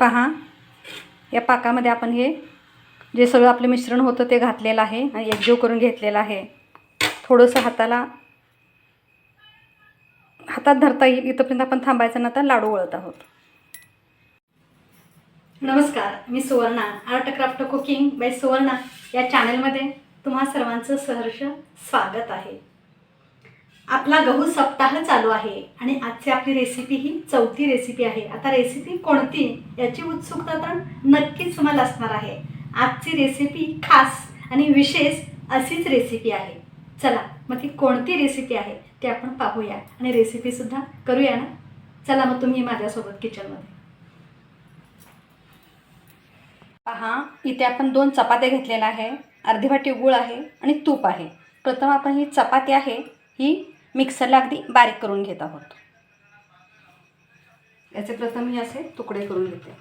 पहा. या पाकामध्ये आपण हे जे सगळं आपलं मिश्रण होतं ते घातलेलं आहे आणि एकजीव करून घेतलेलं आहे. थोडंसं हाताला हातात धरता येईल इथंपर्यंत आपण थांबायचं ना आता लाडू वळत आहोत. नमस्कार मी Suvarna art craft cooking by Suvarna. या चॅनलमध्ये तुम्हा सर्वांचं सहर्ष स्वागत आहे. आपला गहू सप्ताह चालू आहे आणि आजची आपली रेसिपी ही चौथी रेसिपी आहे. आता रेसिपी कोणती याची उत्सुकता तर नक्कीच तुम्हाला असणार आहे. आजची रेसिपी खास आणि विशेष अशीच रेसिपी आहे. चला मग ती कोणती रेसिपी आहे ती आपण पाहूया आणि रेसिपीसुद्धा करूया ना? चला मग तुम्ही माझ्यासोबत किचनमध्ये पहा इथे आपण दोन चपात्या घेतलेल्या आहे. अर्धी वाटी गुळ आहे आणि तूप आहे. प्रथम आपण ही चपाती आहे ही मिक्सरला अगदी बारीक करून घेत आहोत. याचे प्रथम मी असे तुकडे करून घेते.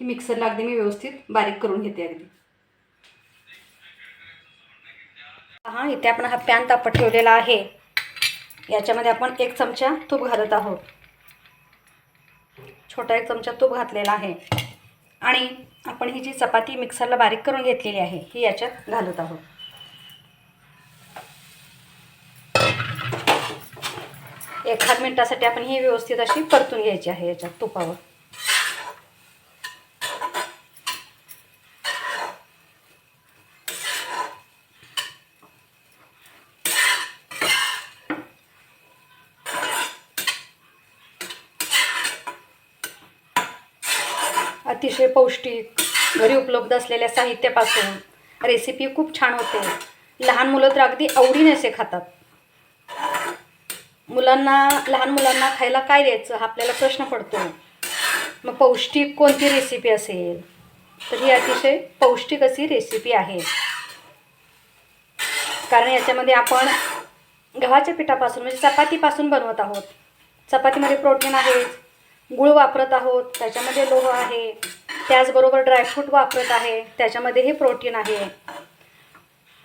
ही मिक्सरला अगदी मी व्यवस्थित बारीक करून घेते अगदी. हा इथे आपण हा पॅन तापत ठेवलेला आहे. याच्यामध्ये आपण एक चमचा तूप घालत आहोत. छोटा एक चमचा तूप घातलेला आहे. आणि आपण ही जी चपाती मिक्सरला बारीक करून घेतलेली आहे ही याच्यात घालत आहोत. एखाद मिनटासाठी आपण ही व्यवस्थित अशी परतून घ्यायची आहे याच्यात तुपावर. अतिशय पौष्टिक घरी उपलब्ध असलेल्या साहित्यापासून रेसिपी खूप छान होते. लहान मुलं तर अगदी आवडीने असे खातात. मुलांना लहान मुलांना खायला काय द्यायचं हा आपल्याला प्रश्न पडतो. मग पौष्टिक कोणती रेसिपी असेल? तर ही अतिशय पौष्टिक अशी रेसिपी आहे. कारण याच्यामध्ये आपण गव्हाच्या पिठापासून म्हणजे चपातीपासून बनवत आहोत. चपातीमध्ये प्रोटीन आहेच. गुळ वापरत आहोत त्याच्यामध्ये लोह आहे त्याचबरोबर ड्रायफ्रूट वापरत आहे त्याच्यामध्ये हे प्रोटीन आहे.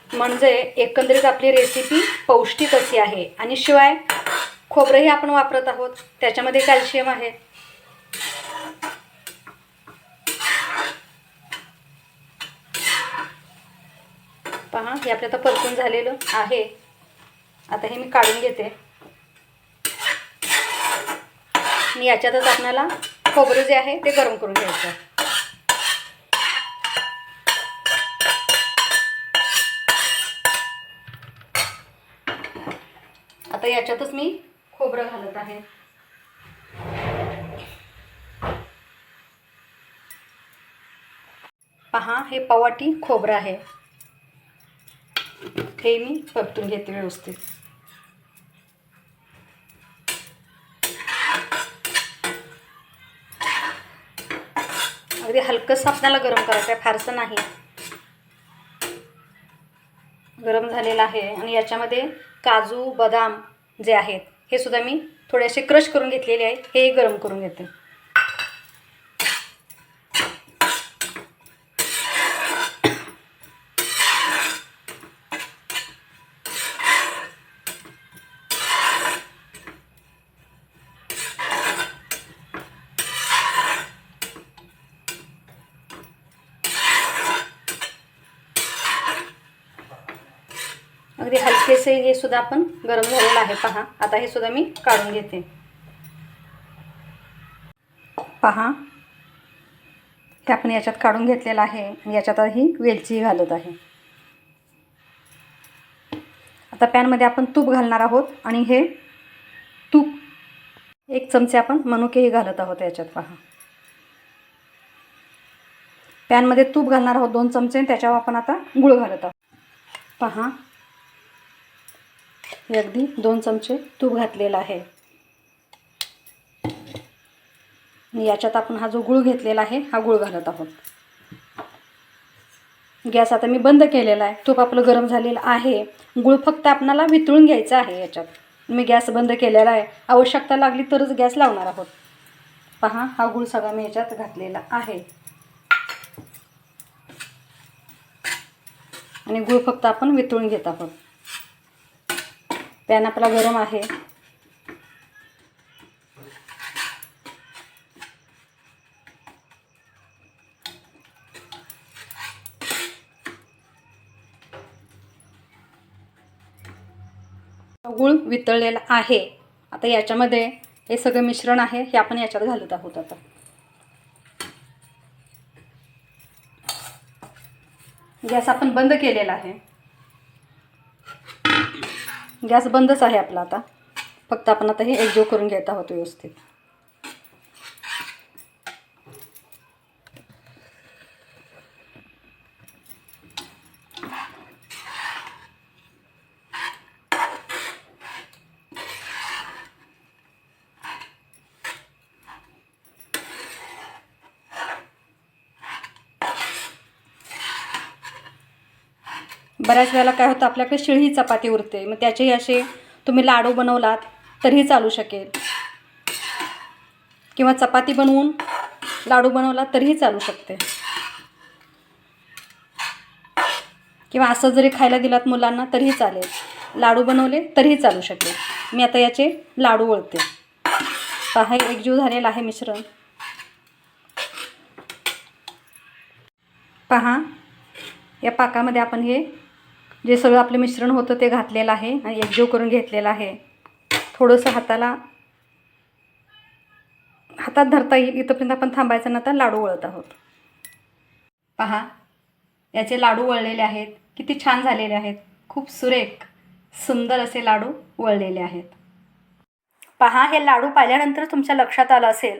म्हणजे एकंदरीत आपली रेसिपी पौष्टिक अशी आहे. आणि शिवाय खोबरंही आपण वापरत आहोत त्याच्यामध्ये कॅल्शियम आहे. पहा हे आपल्या आता परतून झालेलं आहे. आता हे मी काढून घेते. आणि याच्यातच आपल्याला खोबरं जे आहे ते गरम करून घ्यायचं. आता याच्यातच मी खोबरं घालत आहे. पहा हे पवाटी खोबरं आहे. हे मी परतून घेते व्यवस्थित अगदी हलकंसं आपल्याला गरम करायचं आहे फारसं नाही. गरम झालेलं आहे आणि याच्यामध्ये काजू बदाम जे आहेत हे सुद्धा मी थोडेसे क्रश करून घेतलेले आहे हेही गरम करून घेते. अगदी हलकेसे हे सुद्धा आपण गरम झालेलं आहे. पहा आता हे सुद्धा मी काढून घेते. पहा ते आपण याच्यात काढून घेतलेलं आहे याच्यात ही वेलची घालत आहे. आता पॅनमध्ये आपण तूप घालणार आहोत आणि हे तूप एक चमचे आपण मनुकेही घालत आहोत याच्यात पहा. पॅनमध्ये तूप घालणार आहोत दोन चमचे त्याच्यावर आपण आता गुळ घालत आहोत. पहा मी अगदी दोन चमचे तूप घातलेलं आहे. याच्यात आपण हा जो गुळ घेतलेला आहे हा गुळ घालत आहोत. गॅस आता मी बंद केलेला आहे. तूप आपलं गरम झालेलं आहे. गुळ फक्त आपणाला वितळून घ्यायचं आहे याच्यात. मी गॅस बंद केलेला आहे. आवश्यकता लागली तरच गॅस लावणार आहोत. पहा हा गुळ सगळा मी याच्यात घातलेला आहे. आणि गुळ फक्त आपण वितळून घेत आहोत. पॅन आपला गरम आहे. गुळ वितळलेला आहे. आता याच्यामध्ये हे सगळं मिश्रण आहे हे आपण याच्यात घालत आहोत आता. गॅस आपण बंद केलेला आहे. गॅस बंदच आहे आपला आता. फक्त आपण आता हे एकजीव करून घेत आहोत व्यवस्थित. बऱ्याच वेळेला काय होतं आपल्याकडे शिळी चपाती उरते. मग त्याचेही असे तुम्ही लाडू बनवलात तरीही चालू शकेल. किंवा चपाती बनवून लाडू बनवला तरीही चालू शकते. किंवा असं जरी खायला दिलात मुलांना तरीही चालेल. लाडू बनवले तरीही चालू शकेल. मी आता याचे लाडू वळते पहा एकजीव झालेला आहे मिश्रण. पहा या पाकामध्ये आपण हे जे सगळं आपलं मिश्रण होतं ते घातलेलं आहे आणि एकजीव करून घेतलेलं आहे. थोडंसं हाताला हातात धरता येईल इथंपर्यंत आपण थांबायचं ना आता लाडू वळत आहोत. पहा याचे लाडू वळलेले आहेत. किती छान झालेले आहेत. खूप सुरेख सुंदर असे लाडू वळलेले आहेत. पहा हे लाडू पाहिल्यानंतर तुमच्या लक्षात आलं असेल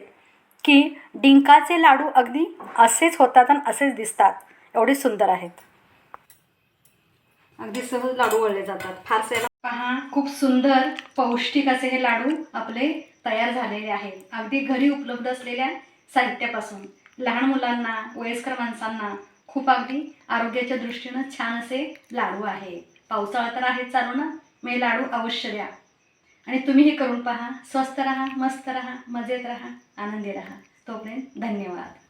की डिंकाचे लाडू अगदी असेच होतात आणि असेच दिसतात. एवढे सुंदर आहेत. अगदी सहज लाडू वळले जातात. फारसे पहा खूप सुंदर पौष्टिक असे हे लाडू आपले तयार झालेले आहेत. अगदी घरी उपलब्ध असलेल्या साहित्यापासून. लहान मुलांना वयस्कर माणसांना खूप अगदी आरोग्याच्या दृष्टीनं छान असे लाडू आहे. पावसाळा तर आहे चालू ना? मे लाडू अवश्य द्या. आणि तुम्ही हे करून पहा. स्वस्त राहा मस्त राहा मजेत राहा आनंदी राहा. तोपर्यंत धन्यवाद.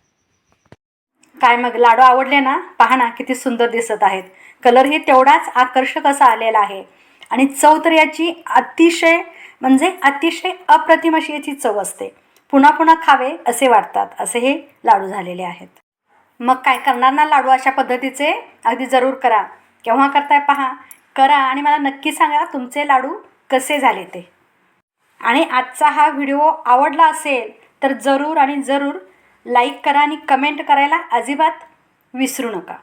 काय मग लाडू आवडले ना? पहा ना किती सुंदर दिसत आहेत. कलरही तेवढाच आकर्षक असा आलेला आहे. आणि चव तर याची अतिशय म्हणजे अतिशय अप्रतिम अशी याची चव असते. पुन्हा पुन्हा खावे असे वाटतात. असे हे लाडू झालेले आहेत. मग काय करणार ना लाडू अशा पद्धतीचे? अगदी जरूर करा. केव्हा करताय पहा. करा आणि मला नक्की सांगा तुमचे लाडू कसे झाले ते. आणि आजचा हा व्हिडिओ आवडला असेल तर जरूर आणि जरूर लाईक करा आणि कमेंट करायला अजिबात विसरू नका.